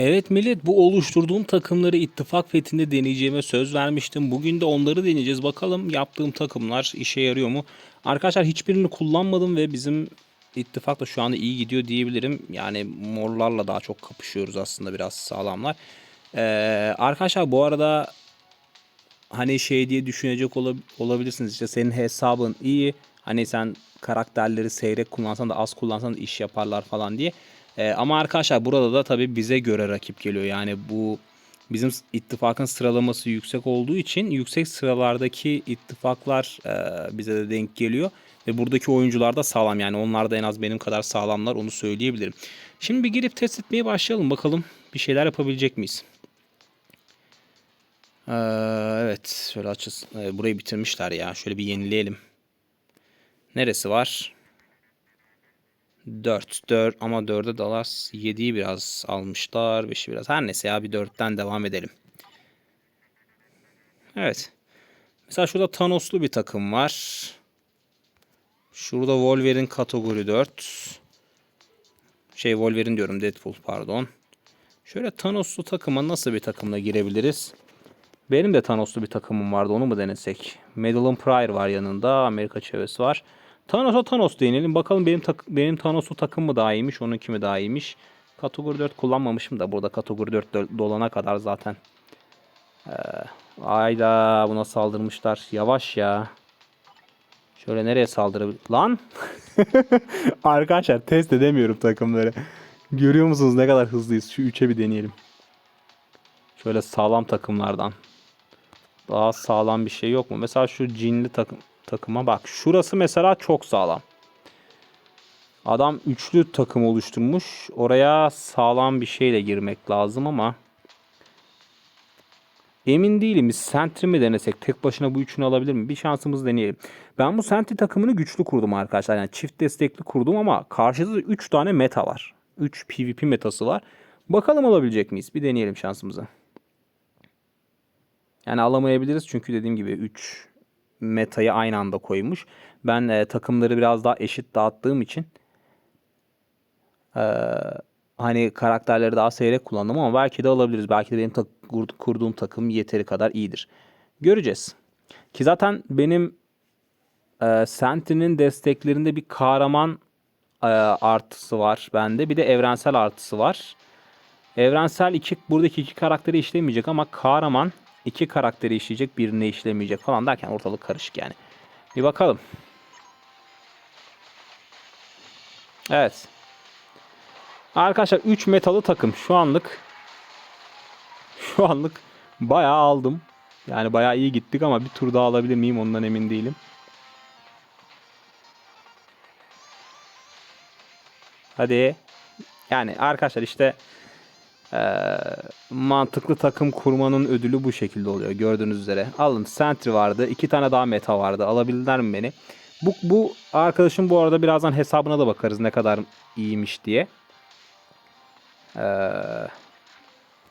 Evet millet bu oluşturduğum takımları ittifak fethinde deneyeceğime söz vermiştim. Bugün de onları deneyeceğiz. Bakalım yaptığım takımlar işe yarıyor mu? Arkadaşlar hiçbirini kullanmadım ve bizim ittifak da şu anda iyi gidiyor diyebilirim. Yani morlarla daha çok kapışıyoruz aslında biraz sağlamlar. Ee, arkadaşlar bu arada hani şey diye düşünecek olab- olabilirsiniz. İşte senin hesabın iyi. Hani sen karakterleri seyrek kullansan da az kullansan da iş yaparlar falan diye. Ee, ama arkadaşlar burada da tabii bize göre rakip geliyor. Yani bu bizim ittifakın sıralaması yüksek olduğu için yüksek sıralardaki ittifaklar e, bize de denk geliyor. Ve buradaki oyuncular da sağlam yani onlar da en az benim kadar sağlamlar onu söyleyebilirim. Şimdi bir girip test etmeye başlayalım bakalım bir şeyler yapabilecek miyiz? Ee, evet şöyle açız. Ee, burayı bitirmişler ya. Şöyle bir yenileyelim. Neresi var? 4. 4 ama 4'e Dallas 7'yi biraz almışlar. 5'i biraz. Her neyse ya bir 4'ten devam edelim. Evet. Mesela şurada Thanos'lu bir takım var. Şurada Wolverine kategori 4. Şey Wolverine diyorum Deadpool pardon. Şöyle Thanos'lu takıma nasıl bir takımla girebiliriz? Benim de Thanos'lu bir takımım vardı. Onu mu denesek? Madeline Pryor var yanında. Amerika çevresi var. Thanos'a Thanos deneyelim. Bakalım benim tak benim Thanos'lu takım mı daha iyiymiş? Onunki mi daha iyiymiş? Kategori 4 kullanmamışım da burada kategori 4 do- dolana kadar zaten. Ee, ayda buna saldırmışlar. Yavaş ya. Şöyle nereye saldırabilir? Lan! Arkadaşlar test edemiyorum takımları. Görüyor musunuz ne kadar hızlıyız? Şu 3'e bir deneyelim. Şöyle sağlam takımlardan. Daha sağlam bir şey yok mu? Mesela şu cinli takım takıma bak. Şurası mesela çok sağlam. Adam üçlü takım oluşturmuş. Oraya sağlam bir şeyle girmek lazım ama emin değilim. Biz Sentry mi denesek? Tek başına bu üçünü alabilir mi? Bir şansımız deneyelim. Ben bu Sentry takımını güçlü kurdum arkadaşlar. Yani çift destekli kurdum ama karşıda da 3 tane meta var. 3 PvP metası var. Bakalım alabilecek miyiz? Bir deneyelim şansımızı. Yani alamayabiliriz çünkü dediğim gibi 3 metayı aynı anda koymuş. Ben e, takımları biraz daha eşit dağıttığım için e, hani karakterleri daha seyrek kullandım ama belki de alabiliriz. Belki de benim kur- kurduğum takım yeteri kadar iyidir. Göreceğiz. Ki zaten benim e, Sentry'nin desteklerinde bir kahraman e, artısı var bende. Bir de evrensel artısı var. Evrensel iki, buradaki iki karakteri işlemeyecek ama kahraman iki karakteri işleyecek birini işlemeyecek falan derken ortalık karışık yani. Bir bakalım. Evet. Arkadaşlar 3 metalı takım şu anlık şu anlık bayağı aldım. Yani bayağı iyi gittik ama bir tur daha alabilir miyim ondan emin değilim. Hadi. Yani arkadaşlar işte eee, mantıklı takım kurmanın ödülü bu şekilde oluyor gördüğünüz üzere. Alın Sentry vardı. iki tane daha meta vardı. Alabilirler mi beni? Bu, bu arkadaşım bu arada birazdan hesabına da bakarız ne kadar iyiymiş diye. Eee,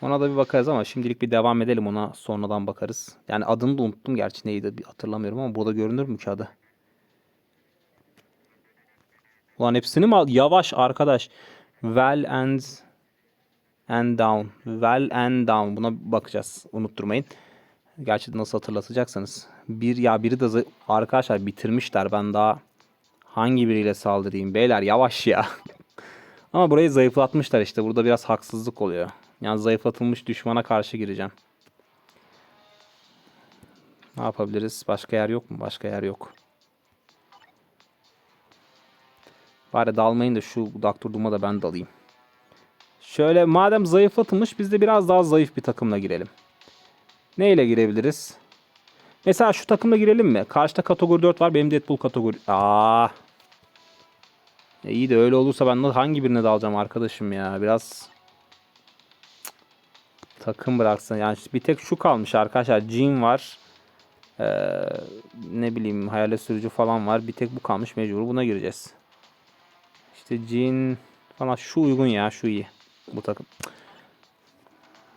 ona da bir bakarız ama şimdilik bir devam edelim ona sonradan bakarız. Yani adını da unuttum gerçi neydi hatırlamıyorum ama burada görünür mü ki adı? Ulan hepsini mi al? Yavaş arkadaş. Well and and down. Well and down. Buna bakacağız. Unutturmayın. Gerçi nasıl hatırlatacaksanız. Bir ya biri de arkadaşlar bitirmişler. Ben daha hangi biriyle saldırayım? Beyler yavaş ya. Ama burayı zayıflatmışlar işte. Burada biraz haksızlık oluyor. Yani zayıflatılmış düşmana karşı gireceğim. Ne yapabiliriz? Başka yer yok mu? Başka yer yok. Bari dalmayın da şu Doktor Doom'a da ben dalayım. Şöyle madem zayıflatılmış biz de biraz daha zayıf bir takımla girelim. Neyle girebiliriz? Mesela şu takımla girelim mi? Karşıda kategori 4 var. Benim Deadpool kategori... Aa. E iyi de öyle olursa ben hangi birine dalacağım arkadaşım ya? Biraz takım bıraksın. Yani bir tek şu kalmış arkadaşlar. Jean var. Ee, ne bileyim hayalet sürücü falan var. Bir tek bu kalmış mecbur buna gireceğiz. İşte Jean falan şu uygun ya şu iyi. Bu takım.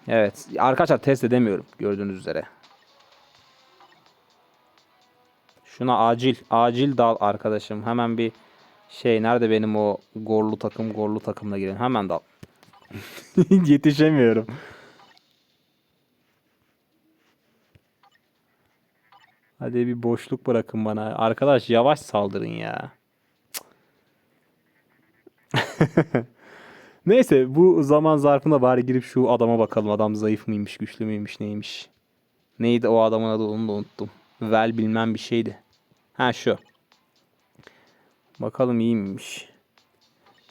Evet. Arkadaşlar test edemiyorum gördüğünüz üzere. Şuna acil acil dal arkadaşım. Hemen bir şey nerede benim o gorlu takım gorlu takımla girelim. Hemen dal. Yetişemiyorum. Hadi bir boşluk bırakın bana. Arkadaş yavaş saldırın ya. Neyse bu zaman zarfına bari girip şu adama bakalım. Adam zayıf mıymış, güçlü müymüş, neymiş. Neydi o adamın adı onu da unuttum. Vel bilmem bir şeydi. Ha şu. Bakalım iyi miymiş.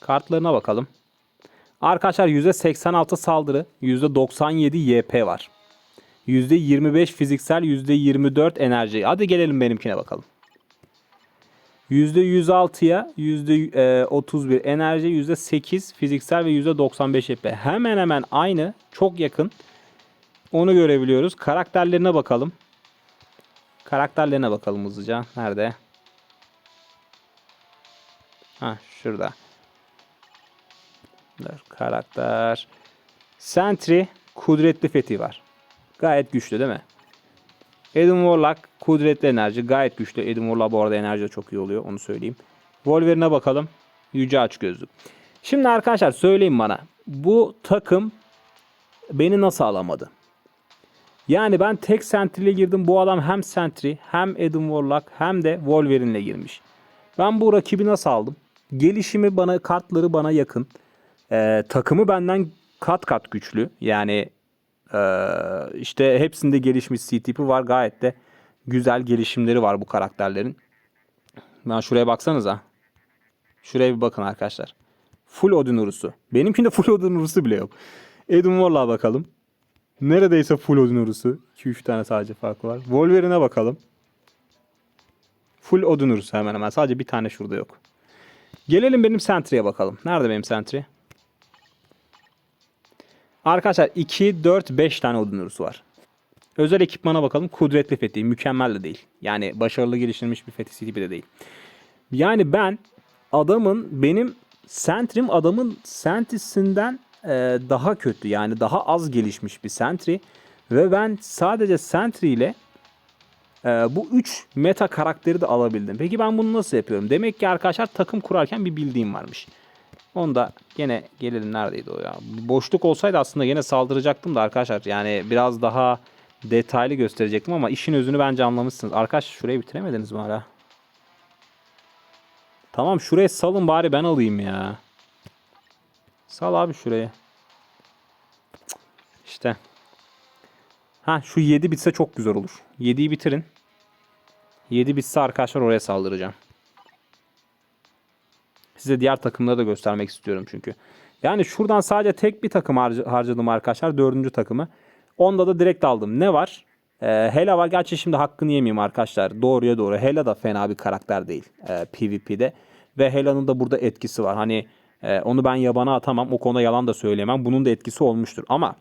Kartlarına bakalım. Arkadaşlar %86 saldırı, %97 YP var. %25 fiziksel, %24 enerji. Hadi gelelim benimkine bakalım. %106'ya %31 enerji, %8 fiziksel ve %95 YP. Hemen hemen aynı, çok yakın. Onu görebiliyoruz. Karakterlerine bakalım. Karakterlerine bakalım hızlıca. Nerede? Ha şurada. Dur, karakter. Sentry kudretli fethi var. Gayet güçlü değil mi? Adam Warlock kudretli enerji. Gayet güçlü. Adam Warlock bu arada enerji de çok iyi oluyor. Onu söyleyeyim. Wolverine'e bakalım. Yüce aç gözlük. Şimdi arkadaşlar söyleyin bana. Bu takım beni nasıl alamadı? Yani ben tek Sentry ile girdim. Bu adam hem Sentry hem Adam Warlock hem de Wolverine ile girmiş. Ben bu rakibi nasıl aldım? Gelişimi bana, kartları bana yakın. Ee, takımı benden kat kat güçlü. Yani ee, işte hepsinde gelişmiş C tipi var. Gayet de güzel gelişimleri var bu karakterlerin. Ben şuraya baksanıza. Şuraya bir bakın arkadaşlar. Full Odin Urusu. Benimkinde full Odin Urusu bile yok. Edwin Warlock'a bakalım. Neredeyse full Odin Urusu. 2-3 tane sadece farkı var. Wolverine'e bakalım. Full Odin Urusu hemen hemen. Sadece bir tane şurada yok. Gelelim benim Sentry'e bakalım. Nerede benim Sentry? Arkadaşlar 2, 4, 5 tane Odin Urusu var. Özel ekipmana bakalım. Kudretli fethi. Mükemmel de değil. Yani başarılı geliştirilmiş bir fethi tipi de değil. Yani ben adamın benim Sentry'm adamın Sentry'sinden e, daha kötü. Yani daha az gelişmiş bir Sentry. Ve ben sadece Sentry ile e, bu 3 meta karakteri de alabildim. Peki ben bunu nasıl yapıyorum? Demek ki arkadaşlar takım kurarken bir bildiğim varmış. Onda gene gelelim neredeydi o ya? Boşluk olsaydı aslında gene saldıracaktım da arkadaşlar. Yani biraz daha detaylı gösterecektim ama işin özünü bence anlamışsınız. Arkadaş şurayı bitiremediniz mi hala? Tamam şuraya salın bari ben alayım ya. Sal abi şuraya. İşte. Ha şu 7 bitse çok güzel olur. 7'yi bitirin. 7 bitse arkadaşlar oraya saldıracağım. Size diğer takımları da göstermek istiyorum çünkü. Yani şuradan sadece tek bir takım harc- harcadım arkadaşlar. Dördüncü takımı. Onda da direkt aldım. Ne var? Ee, Hela var. Gerçi şimdi hakkını yemeyeyim arkadaşlar. Doğruya doğru. Hela da fena bir karakter değil. E, PvP'de. Ve Hela'nın da burada etkisi var. Hani e, onu ben yabana atamam. O konuda yalan da söyleyemem. Bunun da etkisi olmuştur. Ama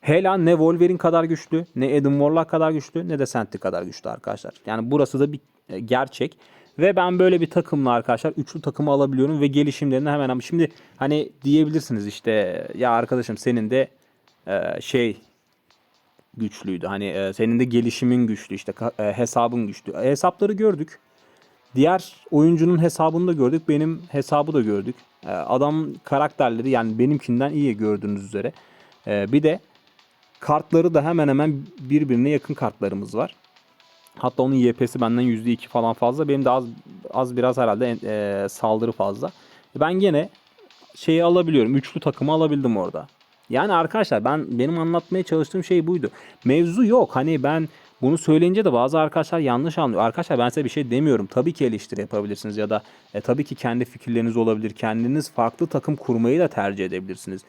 Hela ne Wolverine kadar güçlü, ne Adam Warlock kadar güçlü, ne de Sentry kadar güçlü arkadaşlar. Yani burası da bir e, gerçek. Ve ben böyle bir takımla arkadaşlar üçlü takımı alabiliyorum ve gelişimlerini hemen hemen. Şimdi hani diyebilirsiniz işte ya arkadaşım senin de e, şey güçlüydü. Hani e, senin de gelişimin güçlü işte e, hesabın güçlü. E, hesapları gördük. Diğer oyuncunun hesabını da gördük. Benim hesabı da gördük. E, adam karakterleri yani benimkinden iyi gördüğünüz üzere. E, bir de kartları da hemen hemen birbirine yakın kartlarımız var. Hatta onun YP'si benden %2 falan fazla. Benim de az az biraz herhalde e, saldırı fazla. Ben gene şeyi alabiliyorum. Üçlü takımı alabildim orada. Yani arkadaşlar ben benim anlatmaya çalıştığım şey buydu. Mevzu yok. Hani ben bunu söyleyince de bazı arkadaşlar yanlış anlıyor. Arkadaşlar ben size bir şey demiyorum. Tabii ki eleştiri yapabilirsiniz ya da e, tabii ki kendi fikirleriniz olabilir. Kendiniz farklı takım kurmayı da tercih edebilirsiniz.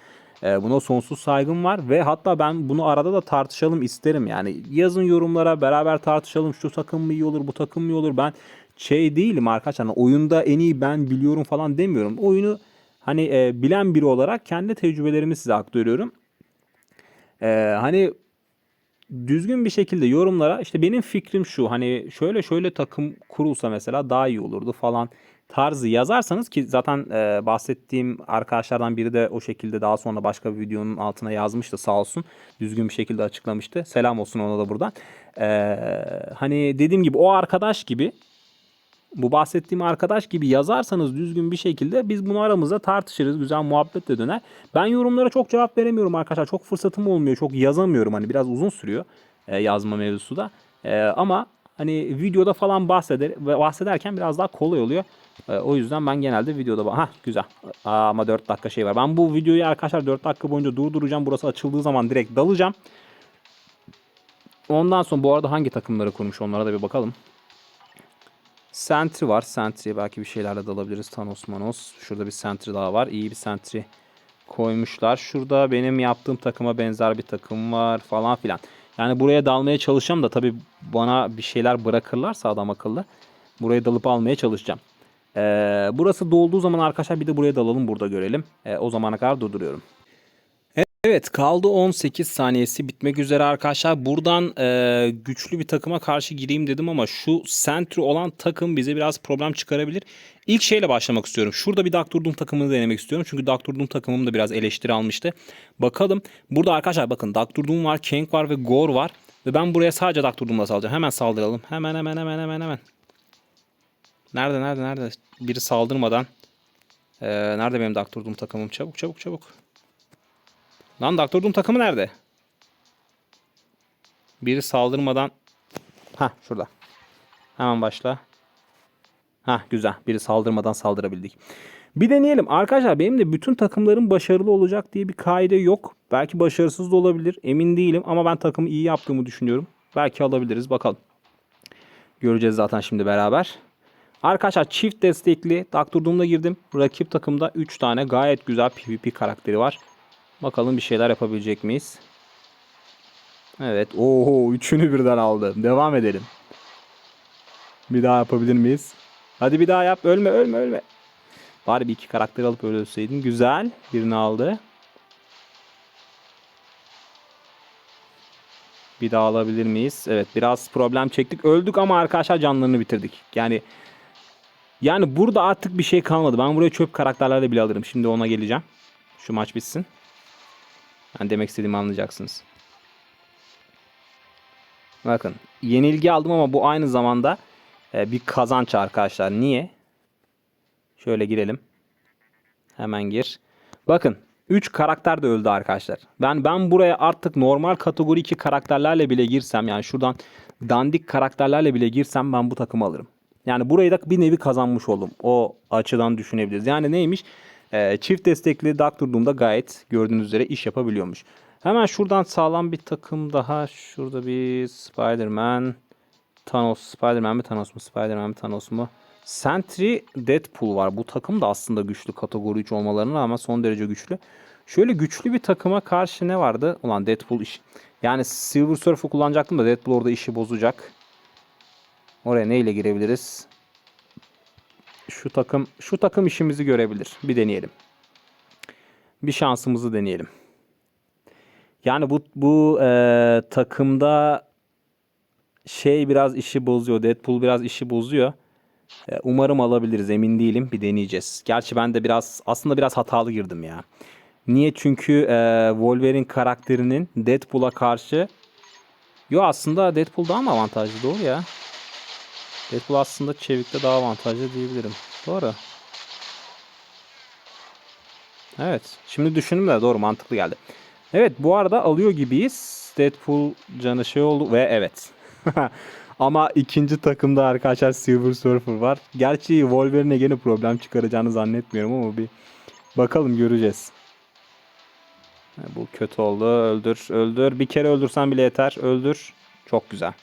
E, buna sonsuz saygım var ve hatta ben bunu arada da tartışalım isterim. Yani yazın yorumlara beraber tartışalım. Şu takım mı iyi olur, bu takım mı iyi olur? Ben şey değilim arkadaşlar. Hani oyunda en iyi ben biliyorum falan demiyorum. Oyunu hani e, bilen biri olarak kendi tecrübelerimi size aktarıyorum. E, hani düzgün bir şekilde yorumlara işte benim fikrim şu hani şöyle şöyle takım kurulsa mesela daha iyi olurdu falan tarzı yazarsanız ki zaten e, bahsettiğim arkadaşlardan biri de o şekilde daha sonra başka bir videonun altına yazmıştı sağ olsun. Düzgün bir şekilde açıklamıştı. Selam olsun ona da buradan. E, hani dediğim gibi o arkadaş gibi bu bahsettiğim arkadaş gibi yazarsanız düzgün bir şekilde biz bunu aramızda tartışırız. Güzel muhabbet de döner. Ben yorumlara çok cevap veremiyorum arkadaşlar. Çok fırsatım olmuyor. Çok yazamıyorum. Hani biraz uzun sürüyor e, yazma mevzusu da. E, ama hani videoda falan bahseder ve bahsederken biraz daha kolay oluyor. E, o yüzden ben genelde videoda ha güzel. Aa, ama 4 dakika şey var. Ben bu videoyu arkadaşlar 4 dakika boyunca durduracağım. Burası açıldığı zaman direkt dalacağım. Ondan sonra bu arada hangi takımları kurmuş onlara da bir bakalım. Sentry var. Sentry'ye belki bir şeylerle dalabiliriz. Thanos Manos. Şurada bir Sentry daha var. İyi bir Sentry koymuşlar. Şurada benim yaptığım takıma benzer bir takım var falan filan. Yani buraya dalmaya çalışacağım da tabii bana bir şeyler bırakırlarsa adam akıllı. Buraya dalıp almaya çalışacağım. Ee, burası dolduğu zaman arkadaşlar bir de buraya dalalım burada görelim. Ee, o zamana kadar durduruyorum. Evet kaldı 18 saniyesi bitmek üzere arkadaşlar. Buradan e, güçlü bir takıma karşı gireyim dedim ama şu Sentry olan takım bize biraz problem çıkarabilir. İlk şeyle başlamak istiyorum. Şurada bir Doctor Doom takımını denemek istiyorum. Çünkü Doctor Doom takımım da biraz eleştiri almıştı. Bakalım. Burada arkadaşlar bakın Doctor Doom var, Kang var ve Gore var. Ve ben buraya sadece Doctor Doom'la salacağım. Hemen saldıralım. Hemen hemen hemen hemen hemen. Nerede nerede nerede? Biri saldırmadan. Ee, nerede benim Doctor Doom takımım? Çabuk çabuk çabuk. Lan Doctor Doom takımı nerede? Biri saldırmadan. Ha şurada. Hemen başla. Ha güzel. Biri saldırmadan saldırabildik. Bir deneyelim. Arkadaşlar benim de bütün takımlarım başarılı olacak diye bir kaide yok. Belki başarısız da olabilir. Emin değilim ama ben takımı iyi yaptığımı düşünüyorum. Belki alabiliriz. Bakalım. Göreceğiz zaten şimdi beraber. Arkadaşlar çift destekli Doctor Doom'da girdim. Rakip takımda 3 tane gayet güzel PvP karakteri var. Bakalım bir şeyler yapabilecek miyiz? Evet. Oho üçünü birden aldı. Devam edelim. Bir daha yapabilir miyiz? Hadi bir daha yap. Ölme ölme ölme. Bari bir iki karakter alıp ölseydin. Güzel. Birini aldı. Bir daha alabilir miyiz? Evet biraz problem çektik. Öldük ama arkadaşlar canlarını bitirdik. Yani yani burada artık bir şey kalmadı. Ben buraya çöp karakterlerle bile alırım. Şimdi ona geleceğim. Şu maç bitsin. Yani demek istediğimi anlayacaksınız. Bakın yenilgi aldım ama bu aynı zamanda e, bir kazanç arkadaşlar. Niye? Şöyle girelim. Hemen gir. Bakın 3 karakter de öldü arkadaşlar. Ben ben buraya artık normal kategori 2 karakterlerle bile girsem yani şuradan dandik karakterlerle bile girsem ben bu takımı alırım. Yani burayı da bir nevi kazanmış oldum. O açıdan düşünebiliriz. Yani neymiş? Ee, çift destekli Doctor gayet gördüğünüz üzere iş yapabiliyormuş. Hemen şuradan sağlam bir takım daha. Şurada bir Spider-Man. Thanos. Spider-Man mi Thanos mu? Spider-Man mi Thanos mu? Sentry Deadpool var. Bu takım da aslında güçlü kategori 3 olmalarına rağmen son derece güçlü. Şöyle güçlü bir takıma karşı ne vardı? Ulan Deadpool iş. Yani Silver Surfer'ı kullanacaktım da Deadpool orada işi bozacak. Oraya neyle girebiliriz? Şu takım şu takım işimizi görebilir. Bir deneyelim. Bir şansımızı deneyelim. Yani bu bu e, takımda şey biraz işi bozuyor. Deadpool biraz işi bozuyor. E, umarım alabiliriz. Emin değilim. Bir deneyeceğiz. Gerçi ben de biraz aslında biraz hatalı girdim ya. Niye? Çünkü e, Wolverine karakterinin Deadpool'a karşı Yo aslında Deadpool daha mı avantajlı? Doğru ya. Deadpool aslında çevikte daha avantajlı diyebilirim. Doğru. Evet. Şimdi düşündüm de doğru mantıklı geldi. Evet bu arada alıyor gibiyiz. Deadpool canı şey oldu ve evet. Ama ikinci takımda arkadaşlar Silver Surfer var. Gerçi Wolverine'e gene problem çıkaracağını zannetmiyorum ama bir bakalım göreceğiz. Bu kötü oldu. Öldür, öldür. Bir kere öldürsen bile yeter. Öldür. Çok güzel.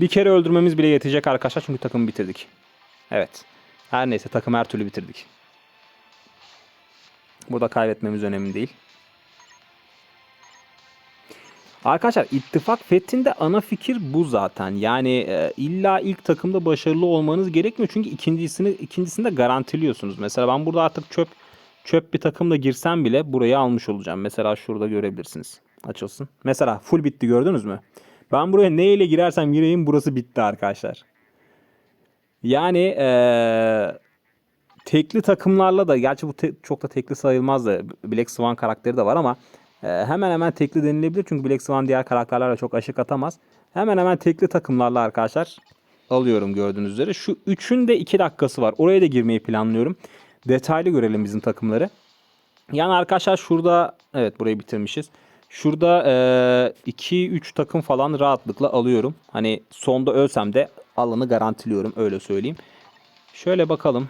Bir kere öldürmemiz bile yetecek arkadaşlar çünkü takımı bitirdik. Evet. Her neyse takım her türlü bitirdik. Burada kaybetmemiz önemli değil. Arkadaşlar ittifak fethinde ana fikir bu zaten. Yani e, illa ilk takımda başarılı olmanız gerekmiyor. Çünkü ikincisini ikincisinde garantiliyorsunuz. Mesela ben burada artık çöp çöp bir takımla girsem bile burayı almış olacağım. Mesela şurada görebilirsiniz. Açılsın. Mesela full bitti gördünüz mü? Ben buraya ne ile girersem gireyim burası bitti arkadaşlar. Yani ee, tekli takımlarla da gerçi bu te- çok da tekli sayılmaz da Black Swan karakteri de var ama e, hemen hemen tekli denilebilir. Çünkü Black Swan diğer karakterlerle çok aşık atamaz. Hemen hemen tekli takımlarla arkadaşlar alıyorum gördüğünüz üzere. Şu üçün de 2 dakikası var. Oraya da girmeyi planlıyorum. Detaylı görelim bizim takımları. Yani arkadaşlar şurada evet burayı bitirmişiz. Şurada 2-3 takım falan rahatlıkla alıyorum. Hani sonda ölsem de alanı garantiliyorum öyle söyleyeyim. Şöyle bakalım.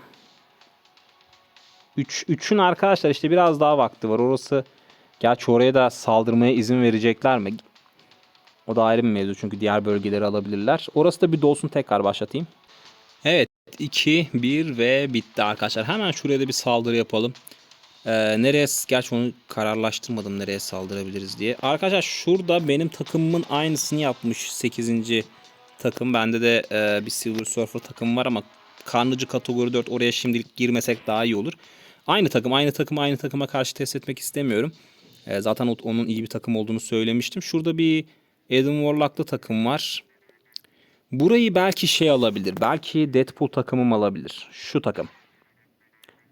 3 3'ün arkadaşlar işte biraz daha vakti var. Orası gerçi oraya da saldırmaya izin verecekler mi? O da ayrı bir mevzu çünkü diğer bölgeleri alabilirler. Orası da bir dolsun tekrar başlatayım. Evet 2 1 ve bitti arkadaşlar. Hemen şuraya da bir saldırı yapalım. Ee, nereye gerçi onu kararlaştırmadım nereye saldırabiliriz diye. Arkadaşlar şurada benim takımımın aynısını yapmış 8. takım. Bende de e, bir Silver Surfer takım var ama karnıcı kategori 4 oraya şimdilik girmesek daha iyi olur. Aynı takım aynı takım aynı takıma karşı test etmek istemiyorum. E, zaten onun iyi bir takım olduğunu söylemiştim. Şurada bir Adam Warlock'lı takım var. Burayı belki şey alabilir. Belki Deadpool takımım alabilir. Şu takım.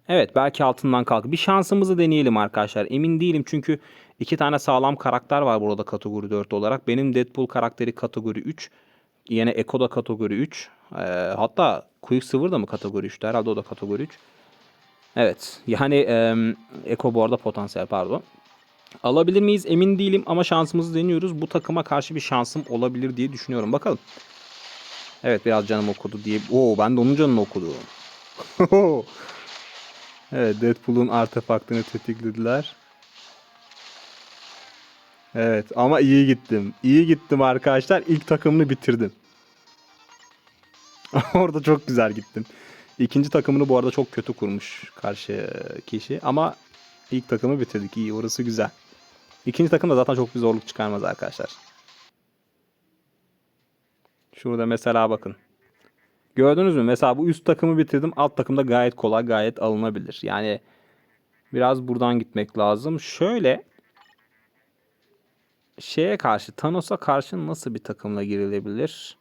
Evet belki altından kalk. Bir şansımızı deneyelim arkadaşlar. Emin değilim çünkü iki tane sağlam karakter var burada kategori 4 olarak. Benim Deadpool karakteri kategori 3. Yine Echo da kategori 3. Ee, hatta Quicksilver da mı kategori 3'tü? Herhalde o da kategori 3. Evet yani e, Echo bu arada potansiyel pardon. Alabilir miyiz emin değilim ama şansımızı deniyoruz. Bu takıma karşı bir şansım olabilir diye düşünüyorum. Bakalım. Evet biraz canım okudu diye. Oo ben de onun canını okudum. evet Deadpool'un artefaktını tetiklediler. Evet ama iyi gittim. İyi gittim arkadaşlar. İlk takımını bitirdim. Orada çok güzel gittim. İkinci takımını bu arada çok kötü kurmuş karşı kişi ama ilk takımı bitirdik. İyi orası güzel. İkinci takım da zaten çok bir zorluk çıkarmaz arkadaşlar. Şurada mesela bakın. Gördünüz mü? Mesela bu üst takımı bitirdim. Alt takımda gayet kolay, gayet alınabilir. Yani biraz buradan gitmek lazım. Şöyle şeye karşı, Thanos'a karşı nasıl bir takımla girilebilir?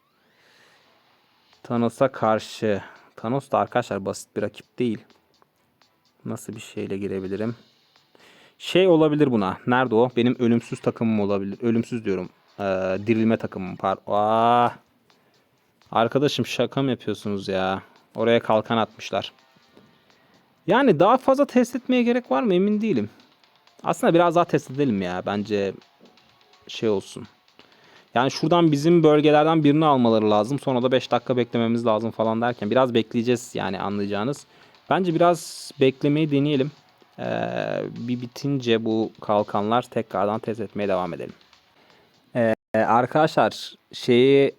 Thanos'a karşı. Thanos da arkadaşlar basit bir rakip değil. Nasıl bir şeyle girebilirim? Şey olabilir buna. Nerede o? Benim ölümsüz takımım olabilir. Ölümsüz diyorum. Ee, dirilme takımım. Par Aa! Arkadaşım şaka mı yapıyorsunuz ya? Oraya kalkan atmışlar. Yani daha fazla test etmeye gerek var mı emin değilim. Aslında biraz daha test edelim ya. Bence şey olsun. Yani şuradan bizim bölgelerden birini almaları lazım. Sonra da 5 dakika beklememiz lazım falan derken biraz bekleyeceğiz yani anlayacağınız. Bence biraz beklemeyi deneyelim. Ee, bir bitince bu kalkanlar tekrardan test etmeye devam edelim. Ee, arkadaşlar şeyi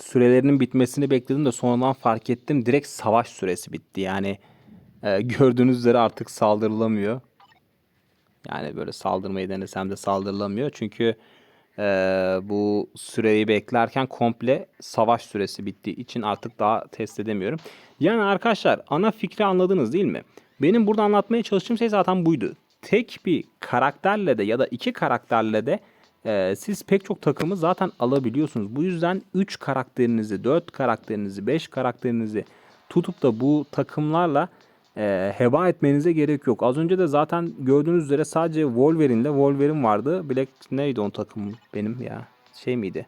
sürelerinin bitmesini bekledim de sonradan fark ettim. Direkt savaş süresi bitti. Yani e, gördüğünüz üzere artık saldırılamıyor. Yani böyle saldırmayı denesem de saldırılamıyor. Çünkü e, bu süreyi beklerken komple savaş süresi bittiği için artık daha test edemiyorum. Yani arkadaşlar ana fikri anladınız değil mi? Benim burada anlatmaya çalıştığım şey zaten buydu. Tek bir karakterle de ya da iki karakterle de e, siz pek çok takımı zaten alabiliyorsunuz. Bu yüzden 3 karakterinizi, 4 karakterinizi, 5 karakterinizi tutup da bu takımlarla e, heba etmenize gerek yok. Az önce de zaten gördüğünüz üzere sadece Wolverine'le Wolverine vardı. Black neydi onun takımı benim ya? Şey miydi?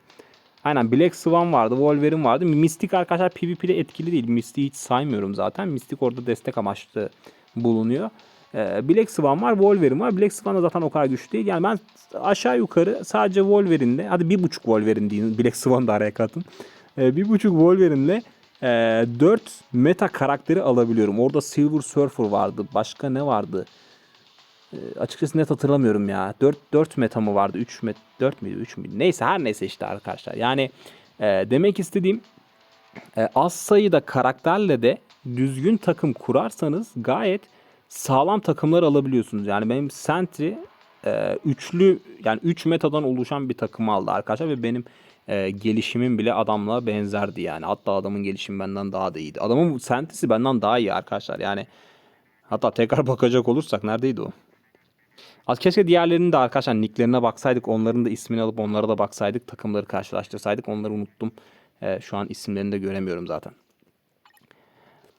Aynen Black Swan vardı, Wolverine vardı. Mystic arkadaşlar PvP'de etkili değil. Mystic'i hiç saymıyorum zaten. Mystic orada destek amaçlı bulunuyor. Ee, Black Swan var, Wolverine var. Black Swan da zaten o kadar güçlü değil. Yani ben aşağı yukarı sadece Wolverine'le, hadi bir buçuk Wolverine diyeyim. Black Swan da araya katın. Ee, bir buçuk Wolverine'le e, 4 meta karakteri alabiliyorum. Orada Silver Surfer vardı. Başka ne vardı? E, açıkçası net hatırlamıyorum ya. 4 4 meta mı vardı? 3 met 4 müydü? 3 müydü? Neyse her neyse işte arkadaşlar. Yani e, demek istediğim e, az sayıda karakterle de düzgün takım kurarsanız gayet sağlam takımlar alabiliyorsunuz. Yani benim Sentry e, üçlü yani 3 metadan oluşan bir takım aldı arkadaşlar ve benim e, gelişimim bile adamla benzerdi yani. Hatta adamın gelişimi benden daha da iyiydi. Adamın Sentry'si benden daha iyi arkadaşlar. Yani hatta tekrar bakacak olursak neredeydi o? Az keşke diğerlerinin de arkadaşlar nicklerine baksaydık. Onların da ismini alıp onlara da baksaydık. Takımları karşılaştırsaydık. Onları unuttum. Ee, şu an isimlerini de göremiyorum zaten.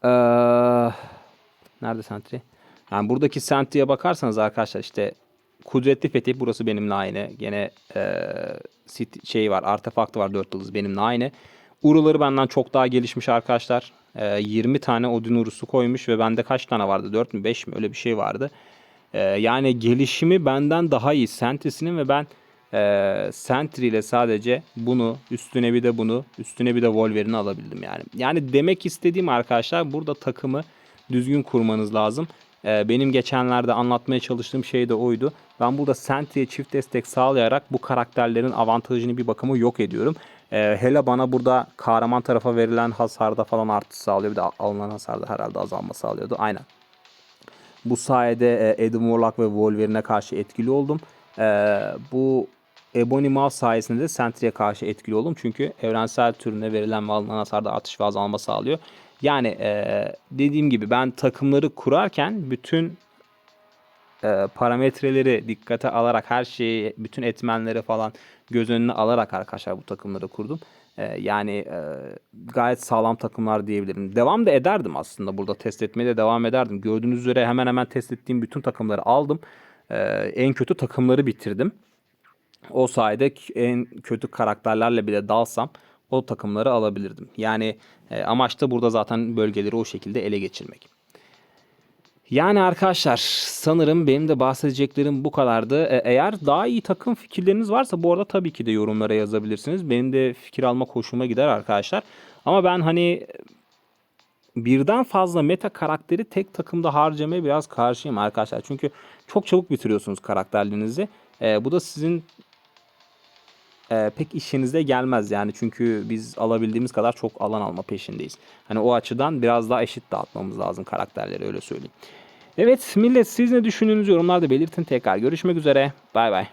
Ee, nerede Sentry? Yani buradaki Sentry'ye bakarsanız arkadaşlar işte Kudretli Fetih burası benimle aynı. Gene e, şey var artefaktı var 4 yıldız benimle aynı. Uruları benden çok daha gelişmiş arkadaşlar. Ee, 20 tane Odin Urusu koymuş ve bende kaç tane vardı? 4 mü 5 mi öyle bir şey vardı. Ee, yani gelişimi benden daha iyi Sentry'sinin ve ben e, Sentry ile sadece bunu üstüne bir de bunu üstüne bir de Wolverine'i alabildim yani. Yani demek istediğim arkadaşlar burada takımı düzgün kurmanız lazım. Ee, benim geçenlerde anlatmaya çalıştığım şey de oydu. Ben burada Sentry'e çift destek sağlayarak bu karakterlerin avantajını bir bakıma yok ediyorum. Ee, hele bana burada kahraman tarafa verilen hasarda falan artış sağlıyor. Bir de alınan hasarda herhalde azalma sağlıyordu. Aynen. Bu sayede e, Adam Warlock ve Wolverine'e karşı etkili oldum. E, bu Ebony Mouse sayesinde de Sentry'e karşı etkili oldum. Çünkü evrensel türüne verilen ve alınan hasarda artış ve azalma sağlıyor. Yani e, dediğim gibi ben takımları kurarken bütün e, parametreleri dikkate alarak her şeyi, bütün etmenleri falan göz önüne alarak arkadaşlar bu takımları kurdum. E, yani e, gayet sağlam takımlar diyebilirim. Devam da ederdim aslında burada test etmeye de devam ederdim. Gördüğünüz üzere hemen hemen test ettiğim bütün takımları aldım. E, en kötü takımları bitirdim. O sayede en kötü karakterlerle bile dalsam o takımları alabilirdim. Yani e, amaç da burada zaten bölgeleri o şekilde ele geçirmek. Yani arkadaşlar sanırım benim de bahsedeceklerim bu kadardı. E, Eğer daha iyi takım fikirleriniz varsa bu arada tabii ki de yorumlara yazabilirsiniz. Benim de fikir almak hoşuma gider arkadaşlar. Ama ben hani birden fazla meta karakteri tek takımda harcamaya biraz karşıyım arkadaşlar. Çünkü çok çabuk bitiriyorsunuz karakterlerinizi. E, bu da sizin e, pek işinize gelmez yani çünkü biz alabildiğimiz kadar çok alan alma peşindeyiz. Hani o açıdan biraz daha eşit dağıtmamız lazım karakterleri öyle söyleyeyim. Evet millet siz ne düşündüğünüzü yorumlarda belirtin tekrar. Görüşmek üzere. Bay bay.